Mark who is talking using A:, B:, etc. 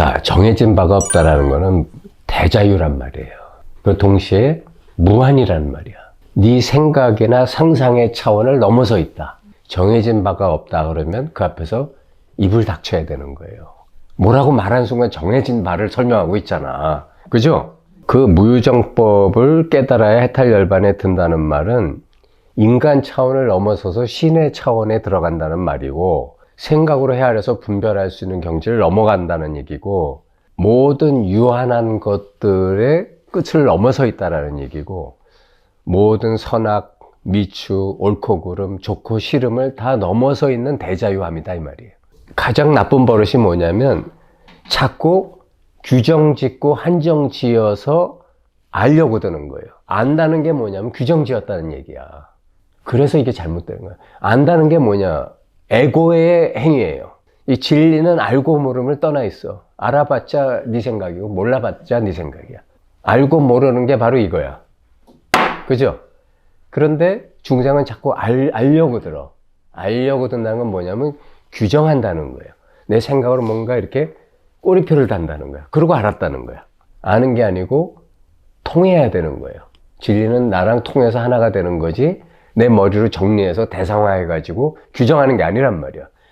A: 자, 정해진 바가 없다라는 거는 대자유란 말이에요. 그 동시에 무한이라는 말이야. 네 생각이나 상상의 차원을 넘어서 있다. 정해진 바가 없다 그러면 그 앞에서 입을 닥쳐야 되는 거예요. 뭐라고 말하는 순간 정해진 바를 설명하고 있잖아. 그죠? 그 무유정법을 깨달아야 해탈 열반에 든다는 말은 인간 차원을 넘어서서 신의 차원에 들어간다는 말이고 생각으로 헤아려서 분별할 수 있는 경지를 넘어간다는 얘기고 모든 유한한 것들의 끝을 넘어서 있다라는 얘기고 모든 선악, 미추, 옳고 그름, 좋고 싫음을 다 넘어서 있는 대자유함이다 이 말이에요. 가장 나쁜 버릇이 뭐냐면 자꾸 규정 짓고 한정 지어서 알려고 드는 거예요. 안다는 게 뭐냐면 규정 지었다는 얘기야. 그래서 이게 잘못되는 거야. 안다는 게 뭐냐? 에고의 행위예요. 이 진리는 알고 모름을 떠나 있어. 알아봤자 네 생각이고 몰라봤자 네 생각이야. 알고 모르는 게 바로 이거야. 그죠? 그런데 중생은 자꾸 알, 알려고 들어. 알려고 든다는 건 뭐냐면 규정한다는 거예요. 내 생각으로 뭔가 이렇게 꼬리표를 단다는 거야. 그러고 알았다는 거야. 아는 게 아니고 통해야 되는 거예요. 진리는 나랑 통해서 하나가 되는 거지 내 머리로 정리해서 대상화해가지고 규정하는 게 아니란 말이야.